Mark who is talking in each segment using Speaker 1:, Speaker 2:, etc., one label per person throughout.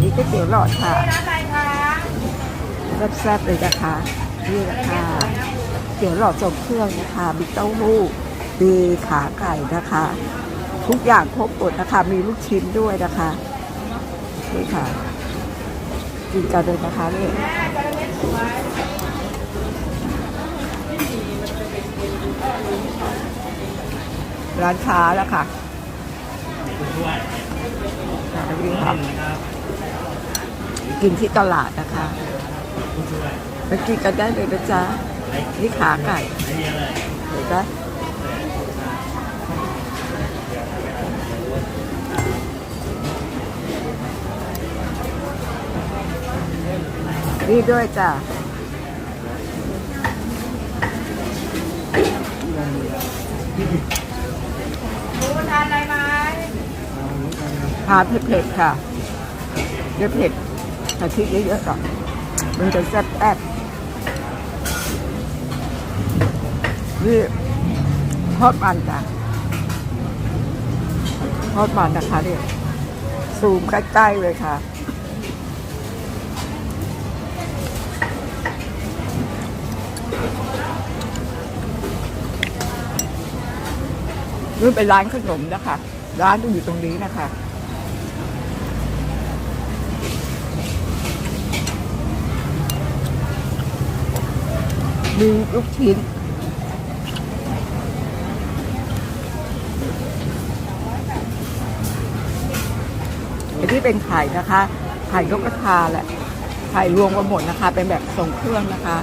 Speaker 1: นี่ก๋วยเตี๋ยวหลอดค่ะแซ่บๆเลยนะคะนี่แหละคะเตี๋ยวหลอดทรงเครื่องนะคะมีเต้าหู้มีขาไก่นะคะ ทุกอย่างครบหมดนะคะ มีลูกชิ้นด้วยนะคะนี่ค่ะกินกันเลยนะคะนี่ร้านค้าแล้วค่ะ ค่ะนี่ค่ะกินที่ตลาดนะคะไปกินกันได้เลยนะจ๊ะนี่ขาไก่เห็นไหมนี่ด้วยจ้ะ
Speaker 2: หมูทานอะไรไหม
Speaker 1: ทานเผ็ดๆค่ะเยอะเผ็ดกะทิเยอะๆก่อนมันจะแซ่บแอบนี่ทอดมันจ้ะทอดมันนะคะเนี่ยซูมใกล้ๆเลยค่ะนี่เป็นร้านขนมนะคะ ร้านอยู่ตรงนี้นะคะ มีลูกชิ้นอันนี้เป็นไข่นะคะ ไข่นกกระทาแหละ ไข่รวมกันหมดนะคะ เป็นแบบทรงเครื่องนะคะ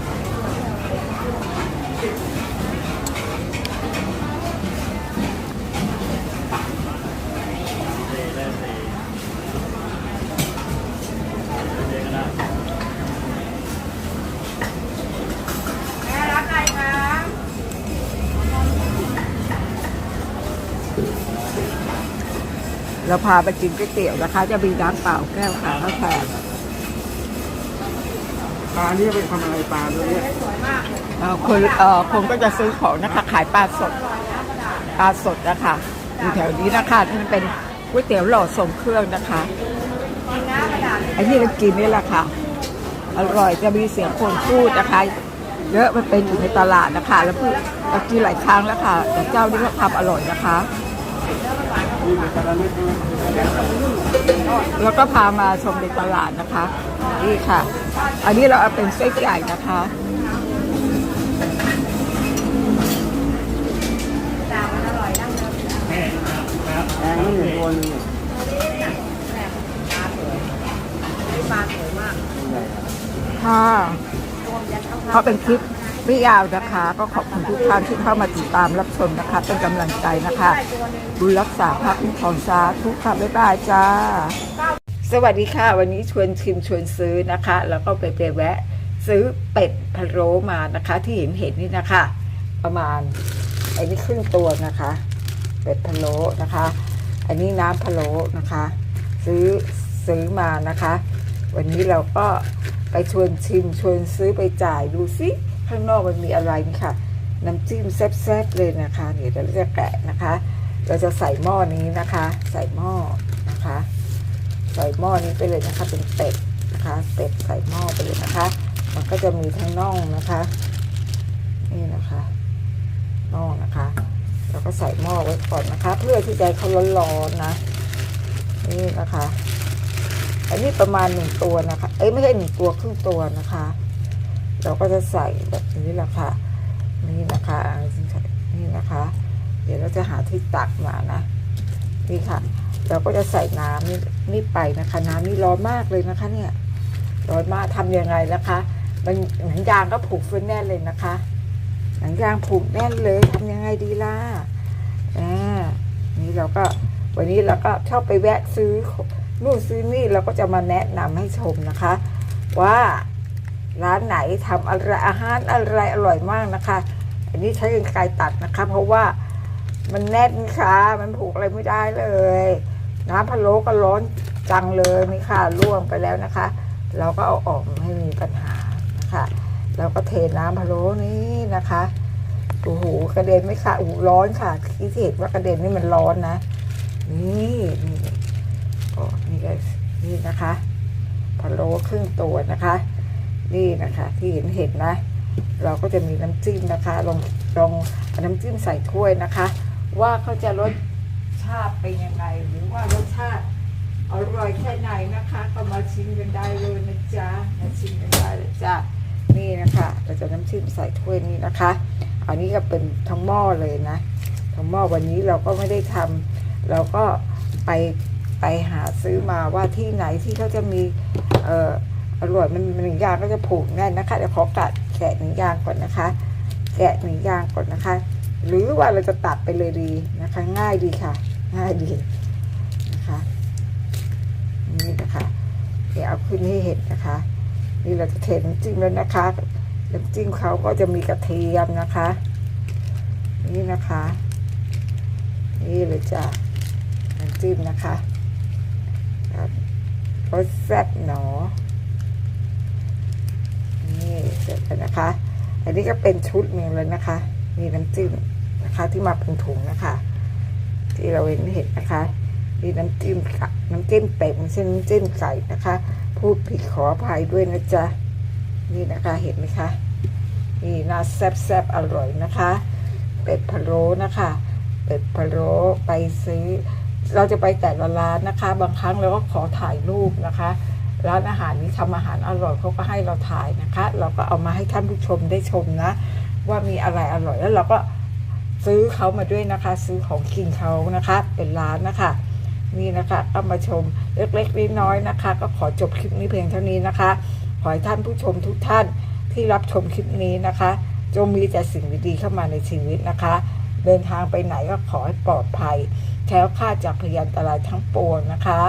Speaker 1: เราพาไปกินก๋วยเตี๋ยวนะคะ จะมีน้ำเปล่าแก้วค่ะข้าวแถม
Speaker 3: ปลาเนี่ยไปทำอะไรปลาตัวเนี้ย
Speaker 2: สวยมากเลย
Speaker 1: เอ่อคนเอ่อคนก็จะซื้อของนะคะ ขายปลาสดปลาสดนะคะอยู่แถวนี้นะคะนี่มันเป็นก๋วยเตี๋ยวหลอดส่งเครื่องนะคะ
Speaker 2: กินน้ำกระดาษ
Speaker 1: ไอ้ที่เรากินนี่แหละค่ะ อร่อยจะมีเสียงคนพูดนะคะ เยอะมันเป็นอยู่ในตลาดนะคะ แล้วพูดเรากินหลายครั้งแล้วค่ะแต่เจ้านี้เขาทำอร่อยนะคะ แล้วก็พามาชมในตลาดนะคะ นี่ค่ะ อันนี้เราเอาเป็นเส้นใหญ่นะคะ
Speaker 2: ดามันอร่อยนั่งเดิม
Speaker 3: แองนี่ตัวนึง
Speaker 2: ปลาสวยนี่ปลาสวยมาก
Speaker 1: ค่ะเขาเป็นคลิป ไม่ยาวนะคะ ก็ขอบคุณทุกท่านที่เข้ามาติดตามรับชมนะคะ เป็นกำลังใจนะคะ บุญรักษาพระคุ้มครองสาทุกค่ะบ๊ายบายจ้า สวัสดีค่ะ วันนี้ชวนชิมชวนซื้อนะคะ แล้วก็ไปไปแวะ ซื้อเป็ดพะโล้มานะคะ ที่เห็นเห็นนี่นะคะ ประมาณอันนี้ครึ่งตัวนะคะ เป็ดพะโล้นะคะ อันนี้น้ำพะโล้นะคะ ซื้อซื้อมานะคะ วันนี้เราก็ไปชวนชิมชวนซื้อไปจ่ายดูซิ ข้างนอกมันมีอะไรนี่ค่ะ น้ำจิ้มแซ่บๆเลยนะคะเดี๋ยวเราจะแกะนะคะ เราจะใส่หม้อนี้นะคะ ใส่หม้อนะคะ ใส่หม้อนี้ไปเลยนะคะ เป็นเป็ดนะคะเป็ดใส่หม้อไปเลยนะคะ มันก็จะมีทั้งน่องนะคะ นี่นะคะน่องนะคะแล้วก็ใส่หม้อไว้ก่อนนะคะ เพื่อที่จะเขาร้อนๆนะ นี่นะคะ อันนี้ประมาณหนึ่งตัวนะคะ เอ้ยไม่ใช่หนึ่งตัวครึ่งตัวนะคะ เราก็จะใส่แบบนี้แหละค่ะ นี่นะคะนี่นะคะ เดี๋ยวเราจะหาที่ตักมานะ นี่ค่ะ เราก็จะใส่น้ำนี่นี่ไปนะคะ น้ำนี่ร้อนมากเลยนะคะ เนี่ย ร้อนมากทำยังไงนะคะ มันหนังยางก็ผูกฟืนแน่นเลยนะคะ หนังยางผูกแน่นเลยทำยังไงดีล่ะอ่านี่เราก็วันนี้เราก็ชอบไปแวะซื้อนู่นซื้อนี่เราก็จะมาแนะนำให้ชมนะคะ ว่า ร้านไหนทำอะไรอาหารอะไรอร่อยมากนะคะ อันนี้ใช้กรรไกรตัดนะคะ เพราะว่ามันแน่นค่ะ มันผูกอะไรไม่ได้เลย น้ำพะโล้ก็ร้อนจังเลยนี่ค่ะล่วงไปแล้วนะคะ เราก็เอาออกไม่มีปัญหานะคะเราก็เทน้ำพะโล้นี้นะคะโอ้โหกระเด็นไม่ค่ะโอ้ร้อนค่ะที่เห็นว่ากระเด็นนี่มันร้อนนะ นี่นี่ก็นี่ก็นี่นะคะพะโล้ครึ่งตัวนะคะ นี่นะคะที่เห็นเห็นนะ เราก็จะมีน้ำจิ้มนะคะลองลองเอาน้ำจิ้มใส่ถ้วยนะคะ ว่าเขาจะรสชาติเป็นยังไงหรือว่ารสชาติอร่อยแค่ไหนนะคะก็มาชิมกันได้เลยนะจ๊ะมาชิมกันได้เลยจ้ะนี่นะคะเราจะน้ำจิ้มใส่ถ้วยนี้นะคะ อันนี้ก็เป็นทั้งหม้อเลยนะทั้งหม้อวันนี้เราก็ไม่ได้ทำเราก็ไปไปหาซื้อมาว่าที่ไหนที่เขาจะมีเอ่อ อร่อยมันหนึ่งอย่างก็จะผูกแน่นนะคะเดี๋ยวขอกัดแกะหนึ่งอย่างก่อนนะคะ แกะหนึ่งอย่างก่อนนะคะ หรือว่าเราจะตัดไปเลยดีนะคะ ง่ายดีค่ะ ง่ายดีนะคะ นี่นะคะเดี๋ยวเอาขึ้นให้เห็นนะคะ นี่เราจะเทน้ำจิ้มแล้วนะคะน้ำจิ้มเขาก็จะมีกระเทียมนะคะ นี่นะคะ นี่เลยจ้ะน้ำจิ้มนะคะรสแซ่บหนอ ร็จแล้วนะคะ อันนี้ก็เป็นชุดหนึ่งเลยนะคะนี่น้ำจิ้มนะคะที่มาเป็นถุงนะคะ ที่เราเห็นเห็นนะคะนี่น้ำจิ้มค่ะน้ำจิ้มเป็ดไม่ใช่น้ำจิ้มไก่นะคะ พูดผิดขออภัยด้วยนะจ๊ะ นี่นะคะเห็นไหมคะ นี่น่าแซ่บแซบๆอร่อยนะคะ เป็ดพะโล้นะคะ เป็ดพะโล้ไปซื้อ เราจะไปแต่ละร้านนะคะ บางครั้งเราก็ขอถ่ายรูปนะคะ ร้านอาหารนี้ทำอาหารอร่อยเขาก็ให้เราถ่ายนะคะ เราก็เอามาให้ท่านผู้ชมได้ชมนะ ว่ามีอะไรอร่อยแล้วเราก็ซื้อเขามาด้วยนะคะ ซื้อของกินเขานะคะ เป็นร้านนะคะนี่นะคะก็มาชมเล็กๆน้อยๆนะคะ ก็ขอจบคลิปนี้เพียงเท่านี้นะคะ ขอให้ท่านผู้ชมทุกท่านที่รับชมคลิปนี้นะคะ จงมีแต่สิ่งดีๆเข้ามาในชีวิตนะคะ เดินทางไปไหนก็ขอให้ปลอดภัยแคล้วคลาดจากพยันตรายทั้งปวงนะคะ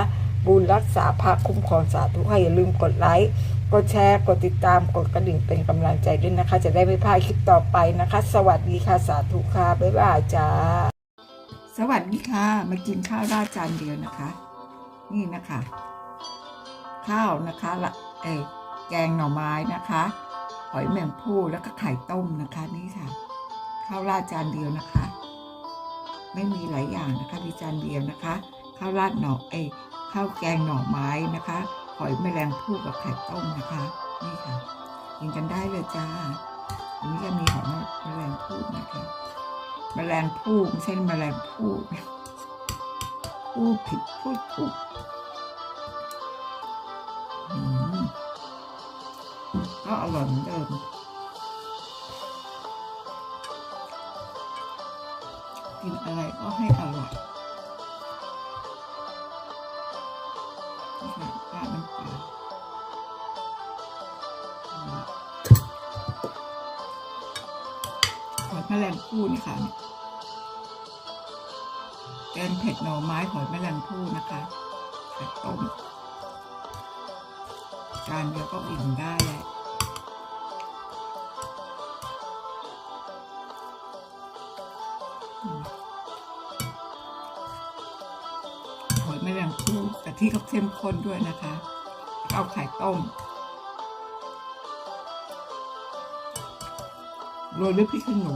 Speaker 1: บุญรักษาพระคุ้มครองสาธุให้อย่าลืมกดไลค์กดแชร์ กดติดตามกดกระดิ่งเป็นกำลังใจด้วยนะคะ จะได้ไม่พลาดคลิปต่อไปนะคะ สวัสดีค่ะสาธุค่ะบ๊ายบายจ้าสวัสดีค่ะ มากินข้าวราดจานเดียวนะคะ นี่นะคะ ข้าวนะคะละเอแกงหน่อไม้นะคะหอยแมงภู่แล้วก็ไข่ต้มนะคะนี่ค่ะ ข้าวราดจานเดียวนะคะ ไม่มีหลายอย่างนะคะมีจานเดียวนะคะ ข้าวราดหน่อเอ ข้าวแกงหน่อไม้นะคะ หอยแมลงภู่กับไข่ต้มนะคะ นี่ค่ะกินกันได้เลยจ้าอันนี้ก็มีหอยแมลงภู่นะคะแมลงภู่ไม่ใช่แมลงภู่พูดผิดพูดถูกก็อร่อยเหมือนเดิมกินอะไรก็ให้อร่อย แมลงภู่นี่ค่ะแกงเผ็ดหน่อไม้หอยแมลงภู่นะคะไข่ต้มจานเดียวก็อิ่มได้แล้วหอยแมลงภู่แต่ที่เขาเข้มข้นด้วยนะคะ เอาไข่ต้ม โรยด้วยพริกขี้หนู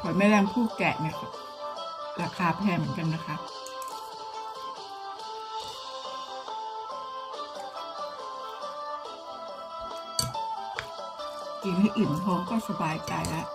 Speaker 1: หอยแมลงภู่แกะเนี่ยครับราคาแพงเหมือนกันนะคะกินให้อิ่มท้องก็สบายใจแล้ว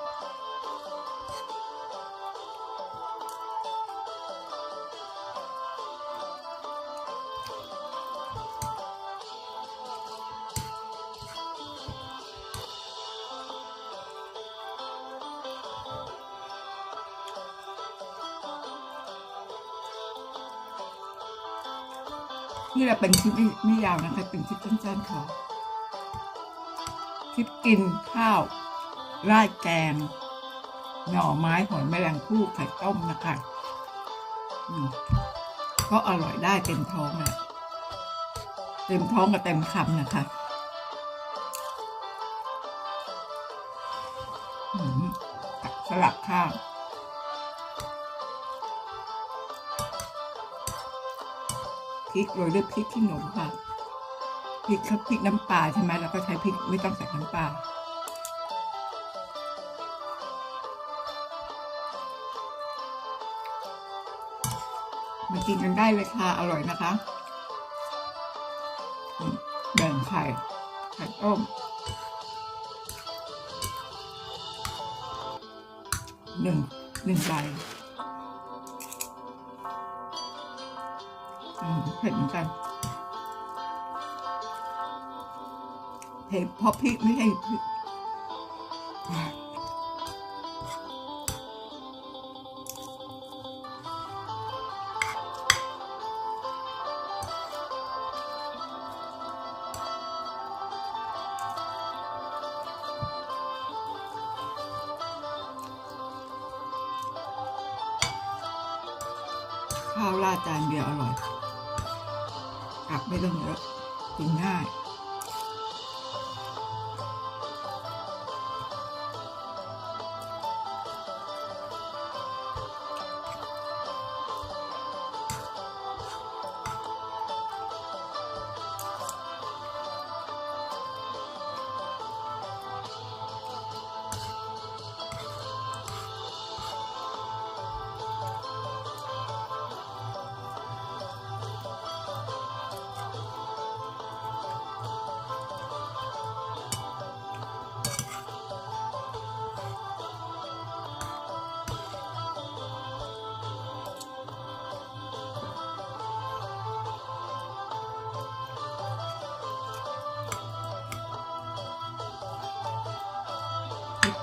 Speaker 1: นี่แหละเป็นคลิปไม่ไม่ยาวนะคะ เป็นคลิปสั้นๆค่ะคลิปกินข้าวราดแกง หน่อไม้หอยแมลงภู่ไข่ต้มนะคะก็อร่อยได้เต็มท้องอะเต็มท้องกับเต็มคำนะคะอืมกับสลับข้าว ริกโรยด้วยพริกที่หนูค่ะพริกเขาพริกน้ำปลาใช่ไหมเราก็ใช้พริกไม่ต้องใส่น้ำปลามากินกันได้เลยค่ะอร่อยนะคะแบ่งไข่ไข่ต้มหนึ่งหนึ่งใบ เผ็ดเหมือนกันเผ็ดเพราะพริกไม่ใช่พริกข้าวราดจานเดียวอร่อย กลับไม่ต้องเยอะกินง่าย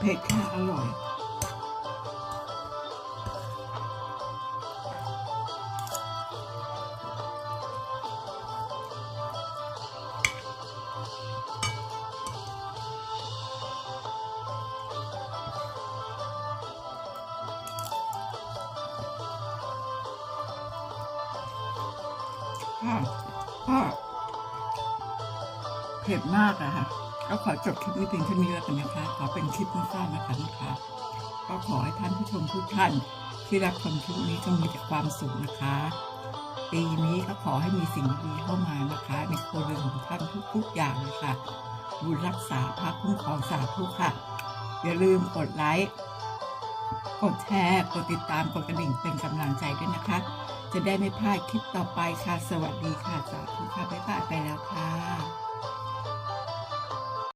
Speaker 1: เผ็ดค่ะอร่อยค่ะก็เผ็ดมากอะค่ะ ก็ขอจบคลิปนี้เพียงเท่านี้แล้วกันนะคะ ขอเป็นคลิปสั้นๆนะคะนะคะ ก็ขอให้ท่านผู้ชมทุกท่านที่รับชมคลิปนี้จงมีแต่ความสุขนะคะ ปีนี้ก็ขอให้มีสิ่งดีเข้ามานะคะ ในครัวเรือนของท่านทุกๆอย่างเลยค่ะบุญรักษาพระคุ้มครองสาธุค่ะ อย่าลืมกดไลค์ กดแชร์ กดติดตาม กดกระดิ่งเป็นกำลังใจด้วยนะคะ จะได้ไม่พลาดคลิปต่อไปค่ะ สวัสดีค่ะ สาธุค่ะ บ๊ายบายไปแล้วค่ะ